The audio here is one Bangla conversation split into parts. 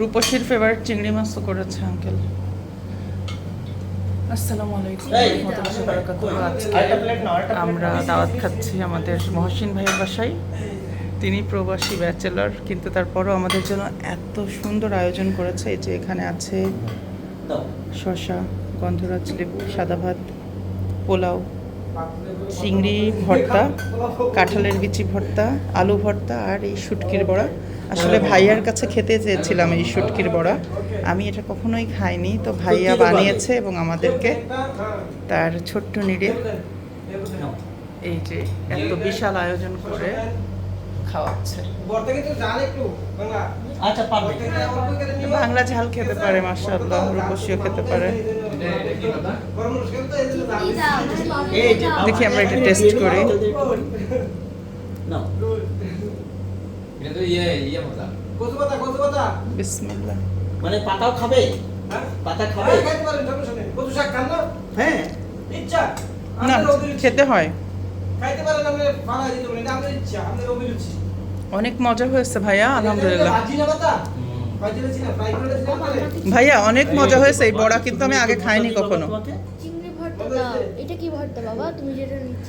রূপসীর ফেভারিট চিংড়ি মাছও করেছে আঙ্কেল আসসালামু আলাইকুম। আজকে আমরা দাওয়াত খাচ্ছি আমাদের মহসিন ভাইয়ের বাসায়। তিনি প্রবাসী ব্যাচেলর কিন্তু তারপরও আমাদের জন্য এত সুন্দর আয়োজন করেছে। এই যে এখানে আছে। শশা গন্ধরাজ লেবু সাদা ভাত পোলাও চিংড়ি ভর্তা কাঁঠালের বিচি ভর্তা আলু ভর্তা আর এই শুটকির বড়া। আসলে ভাইয়ার কাছে খেতে চেয়েছিলাম এই শুটকির বড়া। আমি এটা কখনোই খাইনি তো ভাইয়া বানিয়েছে এবং আমাদেরকে তার ছোট্ট নিড়ে এই যে এত বিশাল আয়োজন করে খাওয়াচ্ছে। বর্তা কিন্তু জান একটু বাংলা আচ্ছা পারবে। বাংলা ঝাল খেতে পারে মাসাল্লাহ রূপসীও খেতে পারে। দেখি আমরা এটা টেস্ট করি। নাও। এটা তো ইয়ে ইয়ে মজা কচু পাতা কচু পাতা। বিসমিল্লাহ। মানে পাতাও খাবে? হ্যাঁ? পাতা খাবে? খাবে পারেন সমস্যা নেই। কচু শাক খান না? হ্যাঁ। ইচ্ছা? না খেতে হয়। খাইতে পারেন আপনি ফালা দিতে পারেন এটা আপনার ইচ্ছা আপনার অভিরুচি। অনেক মজা হয়েছে ভাইয়া আলহামদুলিল্লাহ। ভাইয়া অনেক মজা হয়েছে এই বড়া কিন্তু আমি আগে খাইনি কখনো। এটা কি ভর্তা বাবা? তুমি যেটা নিচ্ছ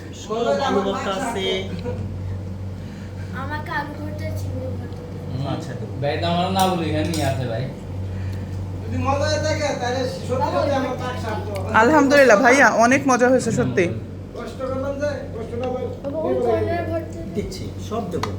আছে। আমাকে আলু ভর্তা চিংড়ি ভর্তা। আচ্ছা ভাই আমার না বলি এখানে নিয়ে আছে ভাই। যদি মজা থাকে তাহলে সত্যি সত্যি আমার পাক সাপ আলহামদুলিল্লাহ ভাইয়া অনেক মজা হয়েছে সত্যি। সব দেবো।